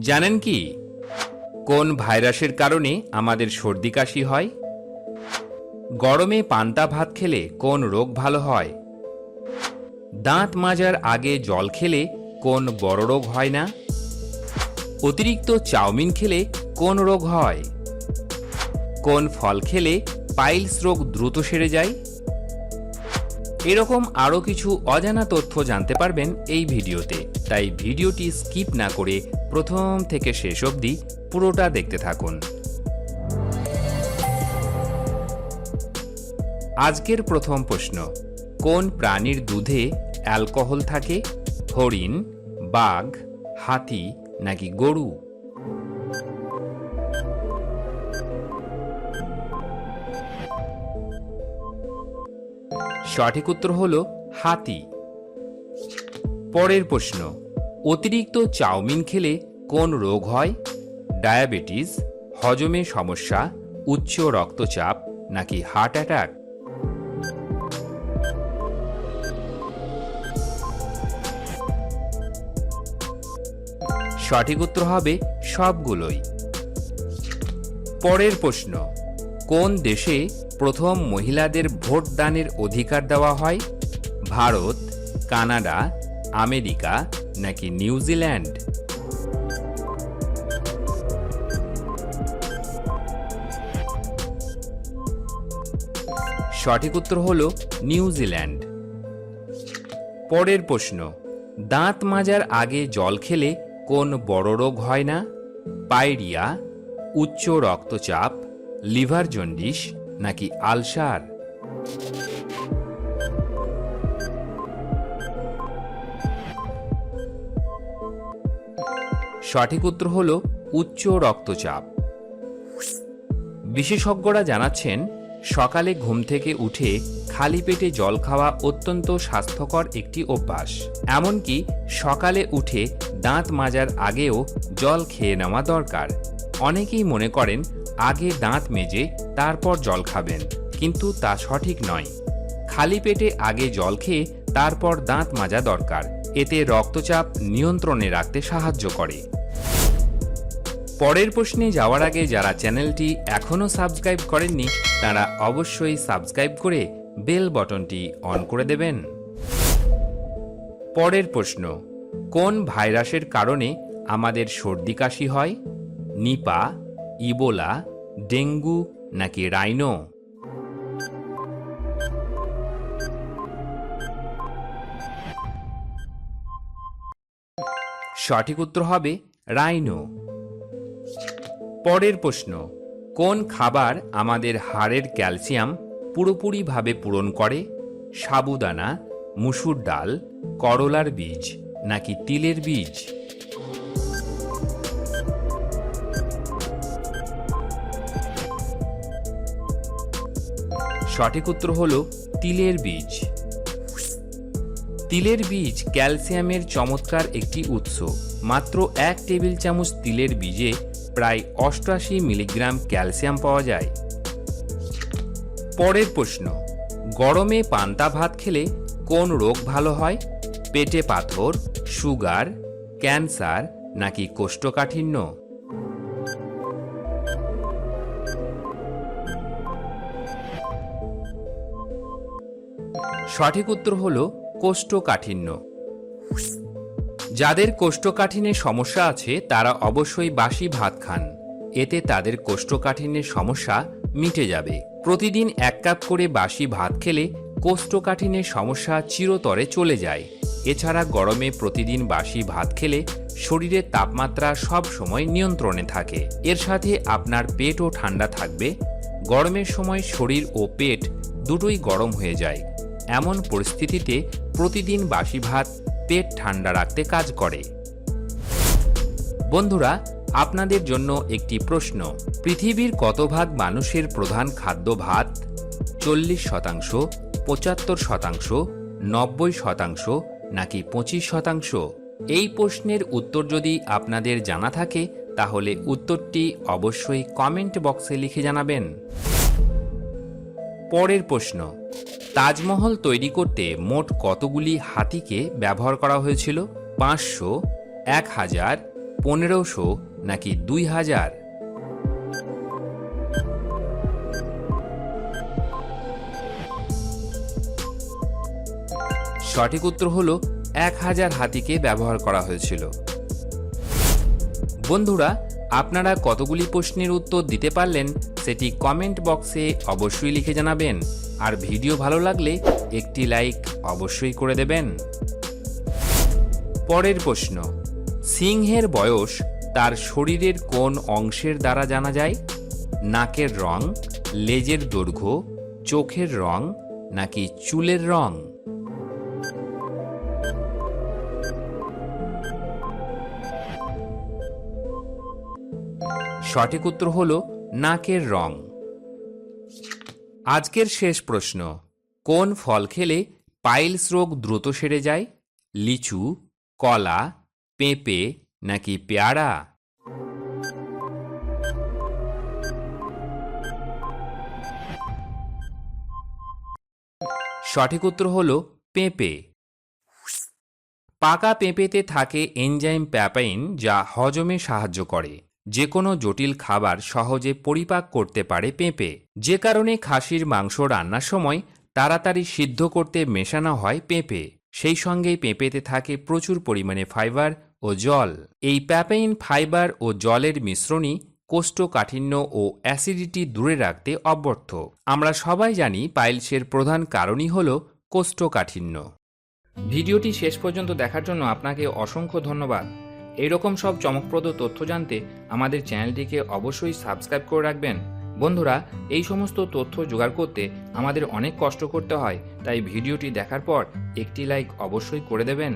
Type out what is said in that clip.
জানেন কি? কোন ভাইরাসের কারণে আমাদের সর্দি কাশি হয়? গরমে পান্তা ভাত খেলে কোন রোগ ভালো হয়? দাঁত মাজার আগে জল খেলে কোন বড় রোগ হয় না? অতিরিক্ত চাউমিন খেলে কোন রোগ হয়? কোন ফল খেলে পাইলস রোগ দ্রুত সেরে যায়? এরকম আরও কিছু অজানা তথ্য জানতে পারবেন এই ভিডিওতে, তাই ভিডিওটি স্কিপ না করে প্রথম থেকে শেষ অবধি পুরোটা দেখতে থাকুন। আজকের প্রথম প্রশ্ন, কোন প্রাণীর দুধে অ্যালকোহল থাকে? হরিণ, বাঘ, হাতি নাকি গরু? সঠিক উত্তর হল হাতি। পরের প্রশ্ন, অতিরিক্ত চাউমিন খেলে কোন রোগ হয়? ডায়াবেটিস, হজমে সমস্যা, উচ্চ রক্তচাপ নাকি হার্ট অ্যাটাক? সঠিক উত্তর হবে সবগুলোই। পরের প্রশ্ন, কোন দেশে প্রথম মহিলাদের ভোট দানের অধিকার দেওয়া হয়? ভারত, কানাডা, আমেরিকা নাকি নিউজিল্যান্ড? সঠিক উত্তর হল নিউজিল্যান্ড পরের প্রশ্ন, দাঁত মাজার আগে জল খেলে কোন বড় রোগ হয় না? পাইরিয়া উচ্চ রক্তচাপ, লিভার জন্ডিস নাকি আলসার? সঠিক উত্তর হল উচ্চ রক্তচাপ। বিশেষজ্ঞরা জানাচ্ছেন সকালে ঘুম থেকে উঠে খালি পেটে জল খাওয়া অত্যন্ত স্বাস্থ্যকর একটি অভ্যাস। এমনকি সকালে উঠে দাঁত মাজার আগেও জল খেয়ে নেওয়া দরকার। অনেকেই মনে করেন, আগে দাঁত মেজে তারপর জল খাবেন। কিন্তু তা সঠিক নয়। খালি পেটে আগে জল খেয়ে তারপর দাঁত মাজা দরকার। এতে রক্তচাপ নিয়ন্ত্রণে রাখতে সাহায্য করে। পরের প্রশ্নে যাওয়ার আগে যারা চ্যানেলটি এখনও সাবস্ক্রাইব করেননি, তারা অবশ্যই সাবস্ক্রাইব করে বেল বটনটি অন করে দেবেন। পরের প্রশ্ন, কোন ভাইরাসের কারণে আমাদের সর্দি কাশি হয়? নিপা, ইবোলা, ডেঙ্গু নাকি রাইনো? সঠিক উত্তর হবে রাইনো। পরের প্রশ্ন, কোন খাবার আমাদের হাড়ের ক্যালসিয়াম পুরোপুরিভাবে পূরণ করে? সাবুদানা, মুসুর ডাল, করলার বীজ নাকি তিলের বীজ? সঠিক উত্তর হল তিলের বীজ। তিলের বীজ ক্যালসিয়ামের চমৎকার একটি উৎস। মাত্র এক টেবিল চামচ তিলের বীজে প্রায় অষ্টআশি মিলিগ্রাম ক্যালসিয়াম পাওয়া যায়। পরের প্রশ্ন, গরমে পান্তা ভাত খেলে কোন রোগ ভালো হয়? পেটে পাথর, সুগার, ক্যান্সার নাকি কোষ্ঠকাঠিন্য? সঠিক উত্তর হল কোষ্ঠকাঠিন্য। যাদের কোষ্ঠকাঠিন্যের সমস্যা আছে, তারা অবশ্যই বাসি ভাত খান। এতে তাদের কোষ্ঠকাঠিন্যের সমস্যা মিটে যাবে। প্রতিদিন এক কাপ করে বাসি ভাত খেলে কোষ্ঠকাঠিন্যের সমস্যা চিরতরে চলে যায়। এছাড়া গরমে প্রতিদিন বাসি ভাত খেলে শরীরের তাপমাত্রা সব সময় নিয়ন্ত্রণে থাকে। এর সাথে আপনার পেটও ঠান্ডা থাকবে। গরমের সময় শরীর ও পেট দুটোই গরম হয়ে যায়। এমন পরিস্থিতিতে প্রতিদিন বাসি ভাত, পেট ঠান্ডা রাখতে কাজ করে। বন্ধুরা, আপনাদের জন্য একটি প্রশ্ন। পৃথিবীর কত ভাগ মানুষের প্রধান খাদ্য ভাত? চল্লিশ শতাংশ, পঁচাত্তর শতাংশ, নব্বই শতাংশ, নাকি পঁচিশ শতাংশ? এই প্রশ্নের উত্তর যদি আপনাদের জানা থাকে, তাহলে উত্তরটি অবশ্যই কমেন্ট বক্সে লিখে জানাবেন। পরের প্রশ্ন তাজমহল তৈরি করতে মোট কতগুলি হাতিকে ব্যবহার করা হয়েছিল? পাঁচশো, এক হাজার, পনেরোশো নাকি দুই হাজার? সঠিক উত্তর হল এক হাজার হাতিকে ব্যবহার করা হয়েছিল। বন্ধুরা, আপনারা কতগুলি প্রশ্নের উত্তর দিতে পারলেন সেটি কমেন্ট বক্সে অবশ্যই লিখে জানাবেন। আর ভিডিও ভালো লাগলে একটি লাইক অবশ্যই করে দেবেন। পরের প্রশ্ন, সিংহের বয়স তার শরীরের কোন অংশের দ্বারা জানা যায়? নাকের রং, লেজের দৈর্ঘ্য, চোখের রং, নাকি চুলের রং? সঠিক উত্তর হল নাকের রং। আজকের শেষ প্রশ্ন। কোন ফল খেলে পাইলস রোগ দ্রুত সেরে যায়? লিচু, কলা, পেঁপে নাকি পেয়ারা? সঠিক উত্তর হল পেঁপে। পাকা পেঁপেতে থাকে এনজাইম প্যাপাইন যা হজমে সাহায্য করে। যে কোনো জটিল খাবার সহজে পরিপাক করতে পারে পেঁপে। যে কারণে খাসির মাংস রান্নার সময় তাড়াতাড়ি সিদ্ধ করতে মেশানো হয় পেঁপে। সেই সঙ্গে পেঁপেতে থাকে প্রচুর পরিমাণে ফাইবার ও জল। এই প্যাপেইন ফাইবার ও জলের মিশ্রণই কোষ্ঠকাঠিন্য ও অ্যাসিডিটি দূরে রাখতে অব্যর্থ। আমরা সবাই জানি পাইলসের প্রধান কারণই হল কোষ্ঠকাঠিন্য। ভিডিওটি শেষ পর্যন্ত দেখার জন্য আপনাকে অসংখ্য ধন্যবাদ। এইরকম সব চমকপ্রদ তথ্য জানতে আমাদের চ্যানেলটিকে অবশ্যই সাবস্ক্রাইব করে রাখবেন। বন্ধুরা, এই সমস্ত তথ্য জোগাড় করতে আমাদের অনেক কষ্ট করতে হয়, তাই ভিডিওটি দেখার পর একটি লাইক অবশ্যই করে দেবেন।